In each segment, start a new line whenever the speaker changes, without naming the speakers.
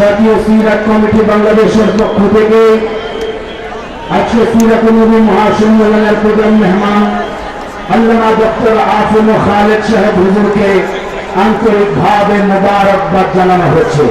জাতীয় সিরাত কমিটি বাংলাদেশের পক্ষ থেকে আজকে সিরাত নবী মহাসম্মেলনের প্রধান মেহমান আল্লামা ডক্টর আসিম খালেদ সাহেব হুজুরকে আন্তরিকভাবে মোবারকবাদ জানানো হচ্ছে।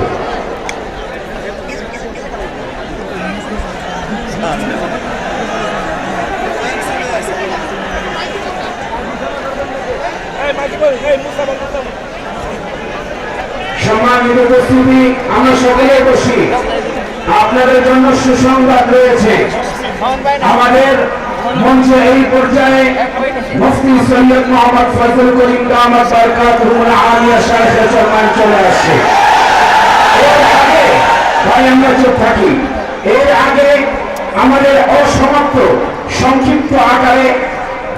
সম্মানিত উপস্থিতি, আমরা সকলে বসি। আপনাদের জন্য সুসংবাদ রয়েছে। আমাদের অসমাপ্ত, সংক্ষিপ্ত আকারে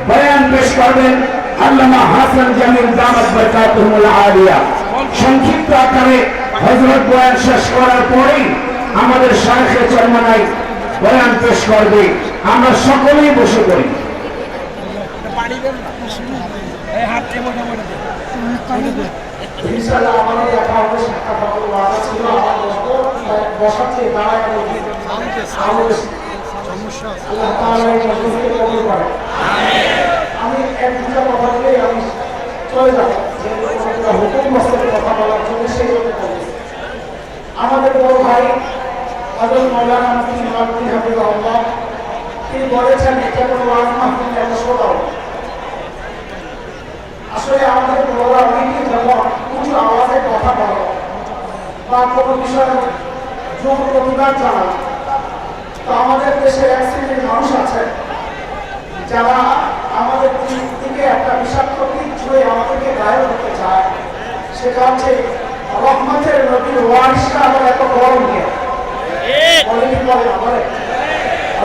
বয়ান পেশ করবেন আল্লামা হাসান জামিল দামাত বরকাত রুমুল আলিয়া সংক্ষিপ্ত আকারে হজরত বয়ান শেষ করার পরেই আমাদের শাহের চরমানায় বয়ান পেশ করবে। আমরা সকলেই বসে পড়ি।
আমি এক দুটা কথা বলেই আমি চলে যাব। একটা হুকুম কথা বলার জন্য বলছি। আমাদের বড় ভাই হযরত মাওলানা মুফতি তিনি বলেছেন, এটা কোনো ওয়াজ মাহফিল শোনাও আসলে আমাদের বড়রা উঁচু আওয়াজে কথা বলে, বা কোনো বিষয়ে জোর প্রতিবাদ জানায়। তো আমাদের দেশে এক শ্রেণির মানুষ আছে যারা আমাদের দিক একটা বিষাক্ত দিক ছুঁয়ে আমাদেরকে গায়ে করতে চায়। সেটা হচ্ছে রহমতের নবীর ওয়ারিসটা আবার এত গরম নিয়ে।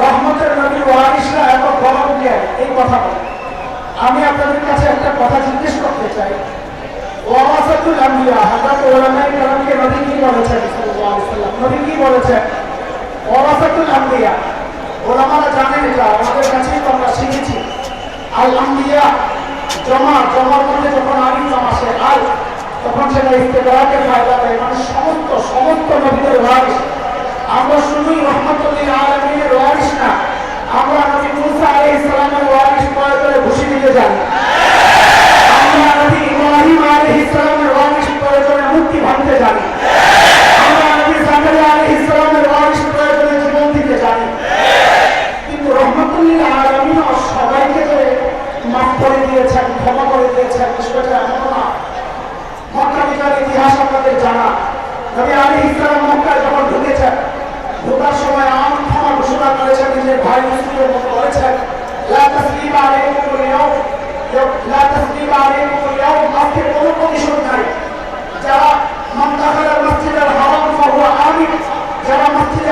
রহমতের নবীর ওয়ারিসরা এত গরম নিয়ে এই কথা আমি আপনাদের কাছে একটা কথা জিজ্ঞেস করতে চাই। ওয়াসাতুল আম্বিয়া হযরত উলামায়ে কেরামকে নবী কি বলেছেন? সাল্লাল্লাহু আলাইহি সাল্লাম। নবী কি বলেছেন? ওয়াসাতুল আম্বিয়া ওলামারা জানেন এটা আমাদের কাছেই তো আমরা শিখেছি। আল আম্বিয়া জমা জমার মধ্যে যখন আলিম আসে আল তখন সেটা ইস্তেকরাকে ফায়দা দেয় মানে সমস্ত সমস্ত নবীদের ওয়ারিস আমরা শুধুই রহমতুল্লিন আলমিনের ওয়ারিস না, আমরা নবী মুসা আলাইহিস সালামের ওয়ারিস প্রয়োজনে ঘুষি দিতে জানি আমরা নবী আলী ইসলাম মক্কায় যখন ঢুকেছেন সময় আমার ক্ষমা ঘোষণা করেছেন ভাই মুসলিমের মতো বলেছেন লা তাসলিমা আলাইকুম ইয়াউম লা তাসলিমা আলাইকুম ইয়াউম আজকে কোনো প্রতিশোধ যারা মান দাখালা মসজিদের হারাম, ফাহুয়া যারা মসজিদে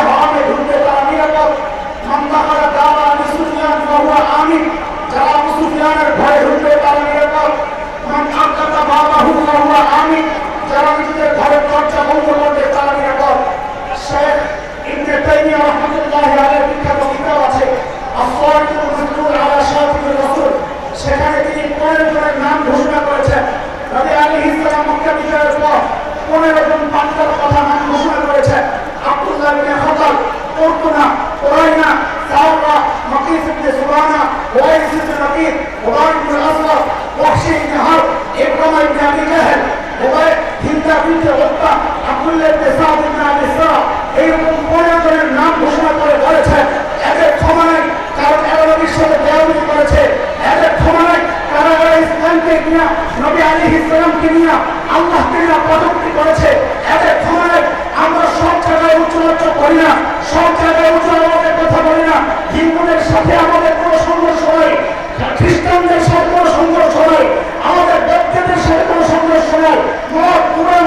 আব্দুল্লাহ ইবনে সাদ ইবনে আবি সারা, এইরকম নাম ঘোষণা করে বলেছেন এদের ক্ষমা নাই, কারণ এরা করেছে। এদের ক্ষমা নাই কারণ এরা ইসলামকে নিয়ে নবী আলী ইসলামকে নিয়ে আল্লাহকে করেছে। এদের ক্ষমা আমরা সব জায়গায় উচ্চ উচ্চ করি না, সব জায়গায় উচ্চ আমাদের কথা বলি না। হিন্দুদের সাথে আমাদের কোনো সংঘর্ষ নেই। খ্রিস্টানদের সাথে কোনো সংঘর্ষ নয় আমাদের ব্যক্তিদের সাথে কোনো সংঘর্ষ নয় পুরাণ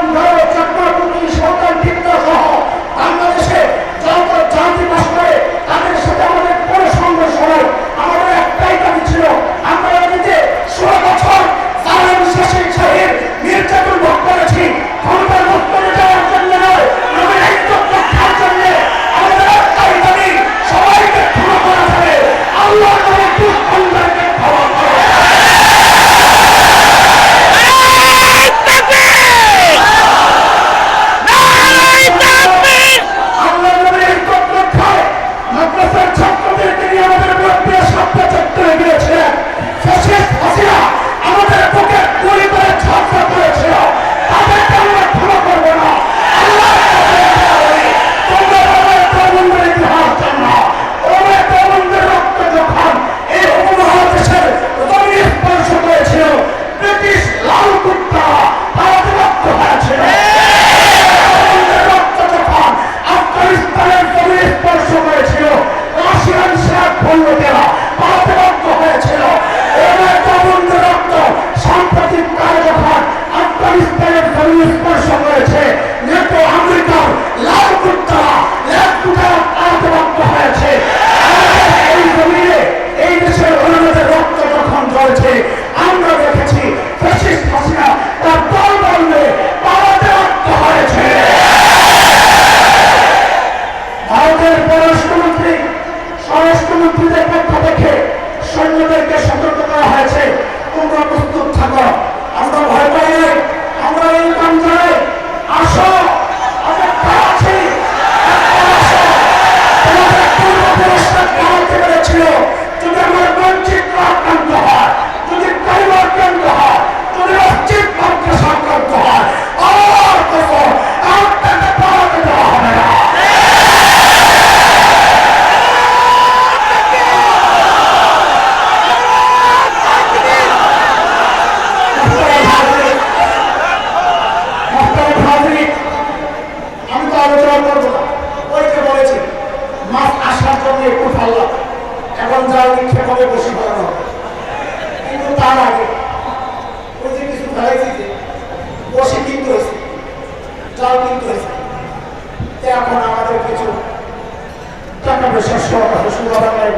সুবিধা বলি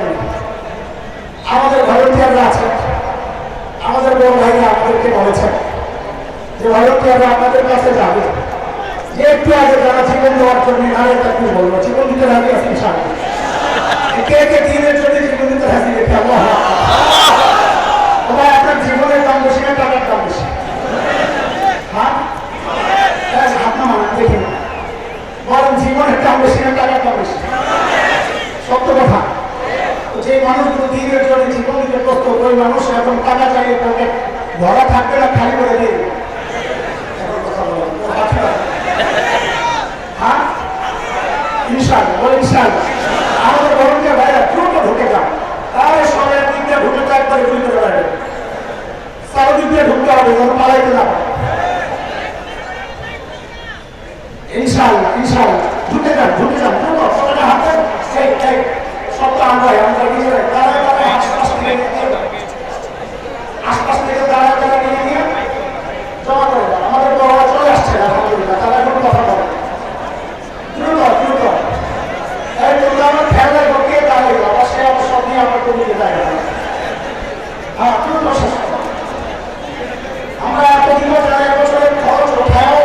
আমাদের ভলেন্টিয়াররা আছে। আমাদের বড় ভাইরা আমাদেরকে বলেছেন যে ভলেন্টিয়াররা আপনাদের কাছে যাবে। যে একটু আগে যারা জীবন দেওয়ার জন্য আর একটা কি বলব? জীবন দিতে রাজি আছেন সামনে কে কে দিনের জন্য জীবন দিতে রাজি রেখে আল্লাহ তোমার আপনার জীবনের দাম বেশি না টাকার দাম বেশি হ্যাঁ হ্যাঁ, হাত না মানে দেখি না বলেন জীবনের দাম বেশি না টাকার দাম বেশি সত্য কথা যে মানুষগুলো দিনের জন্য জীবন দিতে প্রস্তুত ওই মানুষ এখন টাকা চাইলে পকেট ভরা থাকবে না খালি করে দিয়ে দেবে। এখন কথা বলো, ও হাত খারাপ। হ্যাঁ ইনশাআল্লাহ বলে ইনশাআল্লাহ। আমাদের বরঞ্চে ভাইরা দ্রুত ঢুকে যান তাহলে সবাই দিক দিয়ে ঢুকে একবারে গুলি করে চারদিক দিয়ে ঢুকতে হবে পালাইতে না পারে ইনশাআল্লাহ ইনশাআল্লাহ ঢুকে যান ঢুকে যান দ্রুত সবাই হাতে এই এই সবটা আমরা আমরা নিজেরা দাঁড়ায় দাঁড়ায় আশপাশ থেকে নিয়ে যান। আশপাশ থেকে দাঁড়ায় দাঁড়ায় নিয়ে নিয়ে জমা করে দেন আমাদের বড় চলে আসছে আলহামদুলিল্লাহ তারা এখন কথা বলে দ্রুত দ্রুত এই তোমরা আমার খেয়ালে ঢুকিয়ে দাঁড়িয়ে আবার সে আমার সব নিয়ে আমার কমিয়ে দাঁড়িয়ে হ্যাঁ দ্রুত শেষ করো। আমরা এতদিন যারা খরচ ওঠাও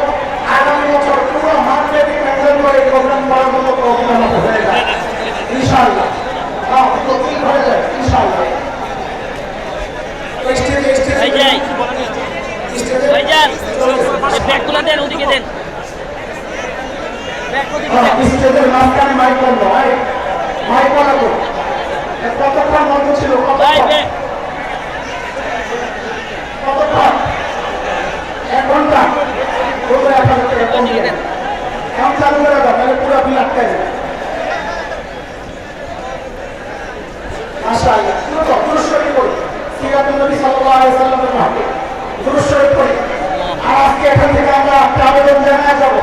আগামী বছর পুরো মার্কেটিং মেনটেন করে প্রোগ্রাম করার মতো প্রোগ্রাম হয়ে যায় ইনশাআল্লাহ হ্যাঁ হয়ে যায় ইনশাআল্লাহ স্টেজে স্টেজে
ভাইজান ব্যাগগুলো দেন ওদিকে দেন ব্যাগ ওদিকে
হ্যাঁ,
দেন
মাঝখানে মাইক বন্ধ ভাই মাইক বন্ধ কতক্ষণ বন্ধ ছিল কতক্ষণ এক ঘণ্টা কম। চালু করে দাও তাহলে পুরো বিল আটকে যাবে মাশাআল্লাহ দ্রুত করি আজকে এখান থেকে আমরা একটা আবেদন জানায় যাব